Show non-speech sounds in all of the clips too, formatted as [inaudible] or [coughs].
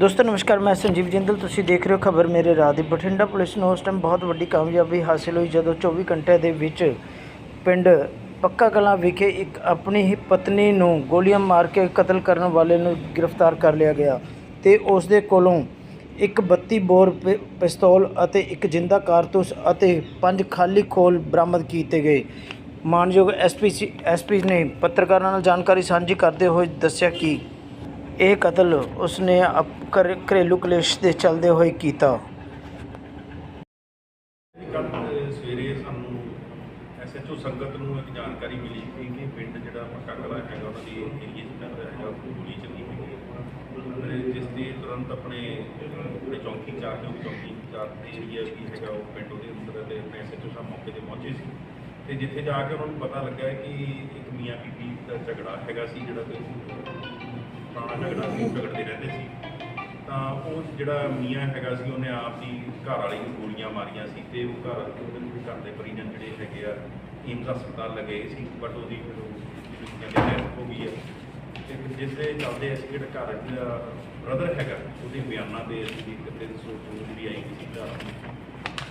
ਦੋਸਤੋ, ਨਮਸਕਾਰ, ਮੈਂ ਸੰਜੀਵ ਜਿੰਦਲ। ਤੁਸੀਂ ਦੇਖ ਰਹੇ ਹੋ ਖਬਰ ਮੇਰੇ ਰਾਹ ਦੀ। ਬਠਿੰਡਾ ਪੁਲਿਸ ਨੂੰ ਉਸ ਟਾਈਮ ਬਹੁਤ ਵੱਡੀ ਕਾਮਯਾਬੀ ਹਾਸਿਲ ਹੋਈ, ਜਦੋਂ 24 ਘੰਟੇ ਦੇ ਵਿੱਚ ਪਿੰਡ ਪੱਕਾ ਕਲਾਂ ਵਿਖੇ ਇੱਕ ਆਪਣੀ ਹੀ ਪਤਨੀ ਨੂੰ ਗੋਲੀਆਂ ਮਾਰ ਕੇ ਕਤਲ ਕਰਨ ਵਾਲੇ ਨੂੰ ਗ੍ਰਿਫਤਾਰ ਕਰ ਲਿਆ ਗਿਆ ਤੇ ਉਸ ਦੇ ਕੋਲੋਂ ਇੱਕ 32 ਬੋਰ ਪਿਸਤੌਲ ਅਤੇ ਇੱਕ ਜਿੰਦਾ ਕਾਰਤੂਸ ਅਤੇ ਪੰਜ ਖਾਲੀ ਖੋਲ ਬਰਾਮਦ ਕੀਤੇ ਗਏ। ਮਾਨਯੋਗ ਐਸਪੀ ਐਸਪੀ ਨੇ ਪੱਤਰਕਾਰਾਂ ਨਾਲ ਜਾਣਕਾਰੀ ਸਾਂਝੀ ਕਰਦੇ ਹੋਏ ਦੱਸਿਆ ਕਿ ਇਹ ਕਤਲ ਉਸਨੇ ਘਰੇਲੂ ਕਲੇਸ਼ ਦੇ ਚੱਲਦੇ ਹੋਏ ਕੀਤਾ ਕੱਲ ਸਵੇਰੇ ਸਾਨੂੰ ਐਸਐਚਓ ਸੰਗਤ ਨੂੰ ਇੱਕ ਜਾਣਕਾਰੀ ਮਿਲੀ ਕਿ ਕਿ ਪਿੰਡ ਜਿਹੜਾ ਪੱਕਾ ਕਲਾ ਹੈਗਾ, ਉਹਨਾਂ ਦੀ ਏਰੀਏ 'ਚ ਹੈਗਾ, ਉਹ ਗੋਲੀ ਚੱਲੀ ਹੈਗੀ ਹੈ। ਜਿਸ ਦੀ ਤੁਰੰਤ ਆਪਣੇ ਜਿਹੜੇ ਚੌਂਕੀ ਇੰਚਾਰਜ ਉਹ ਚੌਂਕੀ ਇੰਚਾਰਜ ਦੇ ਏਰੀਆ ਵੀ ਹੈਗਾ, ਉਹ ਪਿੰਡ ਉਹਦੇ ਅੰਦਰ ਤੇ ਐਸਐਚਓ ਸਾਹਿਬ ਮੌਕੇ ਤੇ ਪਹੁੰਚੇ ਸੀ ਤੇ ਜਿੱਥੇ ਜਾ ਕੇ ਉਹਨਾਂ ਨੂੰ ਪਤਾ ਲੱਗਾ ਕਿ ਇੱਕ ਮੀਆਂ ਬੀਬੀ ਦਾ ਝਗੜਾ ਹੈਗਾ ਸੀ, ਜਿਹੜਾ ਕਿ ਪੁਰਾਣਾ ਝਗੜਾ ਸੀ ਝਗੜਦੇ ਰਹਿੰਦੇ ਸੀ। ਤਾਂ ਉਹ ਜਿਹੜਾ ਮੀਆਂ ਹੈਗਾ ਸੀ, ਉਹਨੇ ਆਪ ਦੀ ਘਰ ਵਾਲੀ ਨੂੰ ਗੋਲੀਆਂ ਮਾਰੀਆਂ ਸੀ ਤੇ ਉਹ ਘਰ ਉਹਦੇ ਘਰ ਦੇ ਪਰਿਜਨ ਜਿਹੜੇ ਹੈਗੇ ਆ ਏਮਸ ਹਸਪਤਾਲ ਲਗਾਏ ਸੀ। ਬਟ ਉਹਦੀ ਫਿਰ ਉਹ ਜਿਹੜੀ ਡੈਥ ਹੋ ਗਈ ਹੈ ਤੇ ਫਿਰ ਜਿਸ ਦੇ ਚੱਲਦੇ ਅਸੀਂ ਜਿਹੜਾ ਘਰ, ਜਿਹੜਾ ਬ੍ਰਦਰ ਹੈਗਾ, ਉਹਦੇ ਬਿਆਨਾਂ ਦੇ ਅਸੀਂ ਕਿਤੇ ਸੋਚ ਜਿਹੜੀ ਆਈ ਸੀ ਘਰ।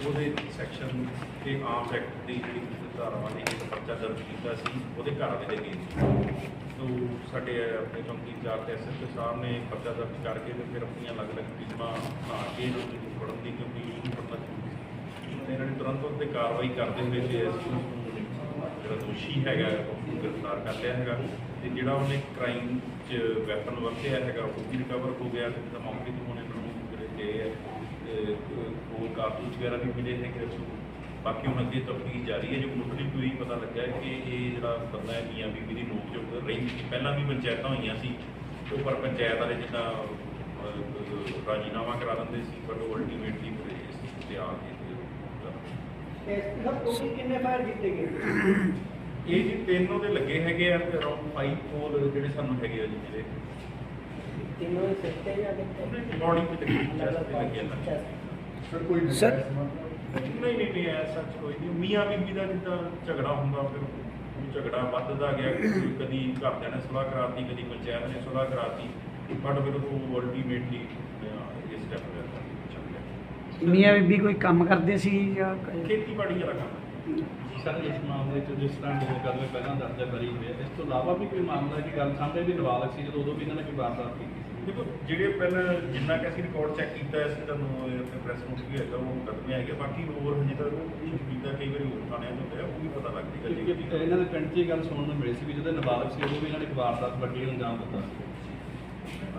ਉਹਦੇ ਸੈਕਸ਼ਨ ਤੇ ਆਮ ਐਕਟ ਦੀ ਜਿਹੜੀ ਧਾਰਾਵਾਂ ਦੇ ਪਰਚਾ ਦਰਜ ਕੀਤਾ ਸੀ, ਉਹਦੇ ਘਰ ਵਾਲੇ ਦੇ ਗਏ ਤੋ ਸਾਡੇ ਆਪਣੇ ਚੌਂਕੀ ਇੰਚਾਰਜ ਤੇ ਐਸਐਸਪੀ ਸਾਹਿਬ ਨੇ ਪਰਚਾ ਦਰਜ ਕਰਕੇ ਤੇ ਫਿਰ ਆਪਣੀਆਂ ਅਲੱਗ-ਅਲੱਗ ਟੀਮਾਂ ਬਣਾ ਕੇ ਇਹਨਾਂ ਨੂੰ ਫੜਨ ਦੀ ਕਿਉਂਕਿ ਇਹ ਪਤਾ ਤੇ ਇਹਨਾਂ ਨੇ ਤੁਰੰਤ ਉੱਤੇ ਕਾਰਵਾਈ ਕਰਦੇ ਹੋਏ ਤੇ ਅਸੀਂ ਉਸਨੂੰ ਜਿਹੜਾ ਦੋਸ਼ੀ ਹੈਗਾ ਉਹਨੂੰ ਗ੍ਰਿਫਤਾਰ ਕਰ ਲਿਆ ਹੈਗਾ ਤੇ ਜਿਹੜਾ ਉਹਨੇ ਕ੍ਰਾਈਮ 'ਚ ਵੈਪਨ ਵਰਤਿਆ ਹੈਗਾ, ਉਹ ਵੀ ਰਿਕਵਰ ਹੋ ਗਿਆ ਤੇ ਤਾਂ ਮੌਕੇ ਤੋਂ ਹੁਣ ਇਹਨਾਂ ਨੂੰ ਜਿਹੜੇ ਤੇ ਕੋਲ ਕਾਰਤੂਸ ਵਗੈਰਾ ਵੀ ਮਿਲੇ ਹੈਗੇ ਸੋ ਬਾਕੀ ਹੁਣ ਅੱਗੇ ਤਫਤੀਸ਼ ਜਾਰੀ ਹੈ ਜੋ ਮੁੱਢਲੀ ਕੋਈ ਪਤਾ ਲੱਗਾ ਹੈ ਕਿ ਇਹ ਜਿਹੜਾ ਬੰਦਾ ਹੈ ਮੀਆਂ ਬੀਬੀ ਦੀ ਨੋਕ ਝੋਕ ਰਹੀ ਸੀ। ਪਹਿਲਾਂ ਵੀ ਪੰਚਾਇਤਾਂ ਹੋਈਆਂ ਸੀ ਉਹ ਪਰ ਪੰਚਾਇਤ ਵਾਲੇ ਜਿੱਦਾਂ ਰਾਜੀਨਾਮਾ ਕਰਾ ਦਿੰਦੇ ਸੀ ਪਰ ਉਹ ਅਲਟੀਮੇਟਲੀ ਫਿਰ ਇਸ ਤੇ ਆ ਟੋਟਲ ਕਿੰਨੇ ਫਾਇਰ ਕੀਤੇ ਗਏ? ਇਹ ਜੀ ਤਿੰਨ ਉਹਦੇ ਲੱਗੇ ਹੈਗੇ ਆ ਤੇ ਅਰਾਊਂਡ 5 ਕੋਲ ਜਿਹੜੇ ਸਾਨੂੰ ਹੈਗੇ ਆ ਜੀ ਜਿਹੜੇ। ਤਿੰਨੋਂ ਸਿੱਟੇ ਜਾਂ ਬੋਡੀ ਤੇ ਲੱਗੇ ਸਰ ਕੋਈ Sir, ਨਹੀਂ ਨਹੀਂ ਨਹੀਂ ਐਸਾ ਕੋਈ ਨਹੀਂ ਮੀਆਂ ਬੀਬੀ ਦਾ ਜਿੱਦਾਂ ਝਗੜਾ ਹੁੰਦਾ ਫਿਰ ਉਹ ਝਗੜਾ ਵੱਧਦਾ ਗਿਆ ਕਦੀ ਕਦੀ ਘਰਦਿਆਂ ਨੇ ਸੁਲਾਹ ਕਰਾਤੀ ਕਦੀ ਪੰਚਾਇਤ ਨੇ ਸੁਲਾਹ ਕਰਾਤੀ ਬਟ ਫਿਰ ਉਹ ਅਲਟੀਮੇਟਲੀ ਇਸ ਸਟੈਪ ਤੇ ਚੱਲ ਗਿਆ ਮੀਆਂ ਬੀਬੀ ਕੋਈ ਕੰਮ ਕਰਦੇ ਸੀ ਜਾਂ ਖੇਤੀਬਾੜੀ ਵਾਲਾ ਕੰਮ। ਸਰ ਇਸ ਮਾਮਲੇ 'ਚ ਜਿਸ ਤਰ੍ਹਾਂ ਦੋ ਕਦਮੇ ਪਹਿਲਾਂ ਦਰਜ ਕਰੀ ਹੋਏ ਇਸ ਤੋਂ ਇਲਾਵਾ ਵੀ ਕੋਈ ਮਾਮਲਾ ਦੀ ਗੱਲ ਸਾਹਮਣੇ ਵੀ ਨਾਬਾਲਗ ਸੀ ਜਦੋਂ ਉਦੋਂ ਵੀ ਇਹਨਾਂ ਨੇ ਕੋਈ ਵਾਰਦਾਤ ਕੀਤੀ ਸੀ? ਦੇਖੋ ਜਿਹੜੇ ਪਹਿਲਾਂ ਜਿੰਨਾ ਕਿ ਅਸੀਂ ਰਿਕਾਰਡ ਚੈੱਕ ਕੀਤਾ ਅਸੀਂ ਤੁਹਾਨੂੰ ਇਹ ਆਪਣੇ ਪ੍ਰੈਸ ਨੋਟ ਵੀ ਹੈਗਾ ਉਹ ਮੁਕੱਦਮੇ ਹੈਗੇ ਬਾਕੀ ਹੋਰ ਹਜੇ ਤੱਕ ਉਹ ਕੀਤਾ ਕਈ ਵਾਰੀ ਹੋਰ ਥਾਣਿਆਂ ਤੋਂ ਹੋਇਆ ਉਹ ਵੀ ਪਤਾ ਲੱਗ ਜੇਗਾ ਜੀ ਇਹਨਾਂ ਦੇ ਪਿੰਡ 'ਚ ਇਹ ਗੱਲ ਸੁਣਨ ਨੂੰ ਮਿਲੀ ਸੀ ਵੀ ਜਦੋਂ ਨਾਬਾਲਗ ਸੀ ਉਦੋਂ ਵੀ ਇਹਨਾਂ ਨੇ ਵਾਰਦਾਤ ਵੱਡੀ ਅੰਜਾਮ ਦਿੱਤਾ ਸੀ।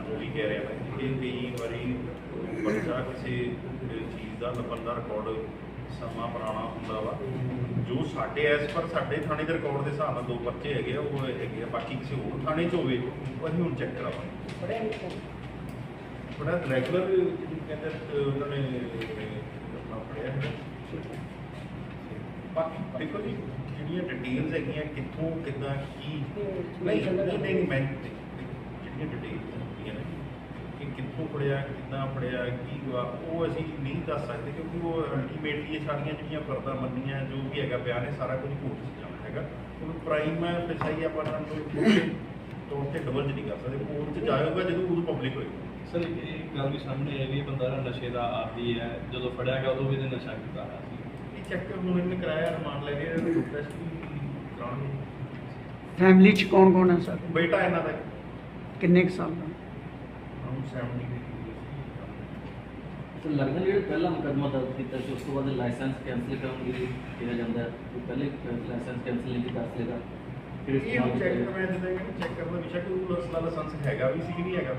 ਉਹ ਵੀ ਕਹਿ ਰਿਹਾ ਮੈਂ ਕਿ ਕਈ ਵਾਰੀ ਬੱਚਾ ਕਿਸੇ ਚੀਜ਼ ਦਾ ਲੱਭਣ ਦਾ ਰਿਕਾਰਡ ਸਮਾਂ ਪੁਰਾਣਾ ਹੁੰਦਾ ਵਾ। ਜੋ ਸਾਡੇ ਐਸ ਪਰ ਸਾਡੇ ਥਾਣੇ ਦੇ ਰਿਕਾਰਡ ਦੇ ਹਿਸਾਬ ਨਾਲ ਦੋ ਬੱਚੇ ਹੈਗੇ ਆ ਉਹ ਹੈਗੇ ਆ ਬਾਕੀ ਕਿਸੇ ਹੋਰ ਥਾਣੇ 'ਚ ਹੋਵੇ ਉਹ ਅਸੀਂ ਹੁਣ ਚੈੱਕ ਕਰਾਵਾਂਗੇ। ਬੜਾ ਰੈਗੂਲਰ ਕਹਿੰਦੇ ਉਹਨਾਂ ਨੇ ਆਪਣਾ ਪੜਿਆ ਹੈ ਬਾਕੀ ਦੇਖੋ ਜੀ ਜਿਹੜੀਆਂ ਡਿਟੇਲਸ ਹੈਗੀਆਂ ਕਿੱਥੋਂ ਕਿੱਦਾਂ ਕੀ? ਨਹੀਂ ਨਹੀਂ ਨਹੀਂ ਮੈਂ ਜਿਹੜੀਆਂ ਡਿਟੇਲਸ ਕਿੱਥੋਂ ਪੜਿਆ ਕਿੱਦਾਂ ਪੜਿਆ ਕੀ ਹੋਇਆ ਉਹ ਅਸੀਂ ਨਹੀਂ ਦੱਸ ਸਕਦੇ ਕਿਉਂਕਿ ਉਹ ਅਲਟੀਮੇਟਲੀ ਇਹ ਸਾਰੀਆਂ ਜਿਹੜੀਆਂ ਫਰਦਾਂ ਮੰਨੀਆਂ ਜੋ ਵੀ ਹੈਗਾ ਬਿਆਨ ਹੈ ਸਾਰਾ ਕੁਝ ਕੋਰਟ 'ਚ ਜਾਣਾ ਹੈਗਾ। ਹੁਣ ਪ੍ਰਾਈਮ ਸਹੀ ਆਪਾਂ ਨਾਲ ਕੋਈ ਤੌਰ ਤੇ ਡਬਲ ਨਹੀਂ ਕਰ ਸਕਦੇ ਕੋਰਟ 'ਚ ਜਾਏਗਾ ਜਦੋਂ ਉਦੋਂ ਪਬਲਿਕ ਹੋਏਗੀ। ਸਰ ਇਹ ਗੱਲ ਵੀ ਸਾਹਮਣੇ ਆਈ ਵੀ ਬੰਦਾ ਨਸ਼ੇ ਦਾ ਆਦੀ ਹੈ ਜਦੋਂ ਫੜਿਆ ਗਿਆ ਉਦੋਂ ਵੀ ਇਹਨੇ ਨਸ਼ਾ ਕੀਤਾ ਹੋਇਆ ਸੀ। ਇਹ ਚੈੱਕ ਹੁਣ ਇਹਨੇ ਕਰਾਇਆ ਰਿਮਾਂਡ ਲੈ ਕੇ ਟੈਸਟ ਵੀ ਕਰਾਉਣਗੇ ਫੈਮਿਲੀ ਚ ਕੌਣ ਕੌਣ ਹੈ ਸਰ? ਬੇਟਾ ਇਹਨਾਂ ਦਾ। ਕਿੰਨੇ ਸਾਲ ਦਾ? 70 ਦੇ ਤਾਂ ਲੱਗਦਾ ਜਿਹੜਾ ਪਹਿਲਾ ਮੁਕੱਦਮਾ ਦਰਜ ਕੀਤਾ ਸੀ ਉਸ ਤੋਂ ਬਾਅਦ ਲਾਇਸੈਂਸ ਕੈਂਸਲ ਕਰਨ ਲਈ ਕਿਹਾ ਜਾਂਦਾ ਹੈ ਉਹ ਪਹਿਲੇ ਲਾਇਸੈਂਸ ਕੈਂਸਲ ਨਹੀਂ ਕੀਤਾ ਸੀਗਾ। ਫਿਰ ਇਸ ਇਹ ਚੈੱਕ ਮੈਂ ਜਿੱਦਾਂ ਕਿ ਚੈੱਕ ਕਰਨ ਦਾ ਵਿਸ਼ਾ ਕਿ ਉਹ ਅਸਲਾ ਲਾਇਸੈਂਸ ਹੈਗਾ ਵੀ ਸੀ ਕਿ ਨਹੀਂ ਹੈਗਾ?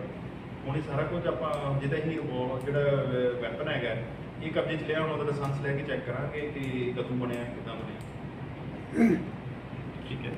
ਹੁਣ ਇਹ ਸਾਰਾ ਕੁਝ ਆਪਾਂ ਜਿਹਦਾ ਇਹ ਰਿਵੋਲਵਰ ਜਿਹੜਾ ਵੈਪਨ ਹੈਗਾ ਇਹ ਕਬਜ਼ੇ 'ਚ ਲਿਆ ਹੁਣ ਉਹਦਾ ਲਾਇਸੈਂਸ ਲੈ ਕੇ ਚੈੱਕ ਕਰਾਂਗੇ ਕਿ ਕਦੋਂ ਬਣਿਆ ਕਿਦਾਂ ਬਣਿਆ। [coughs] ਠੀਕ ਹੈ।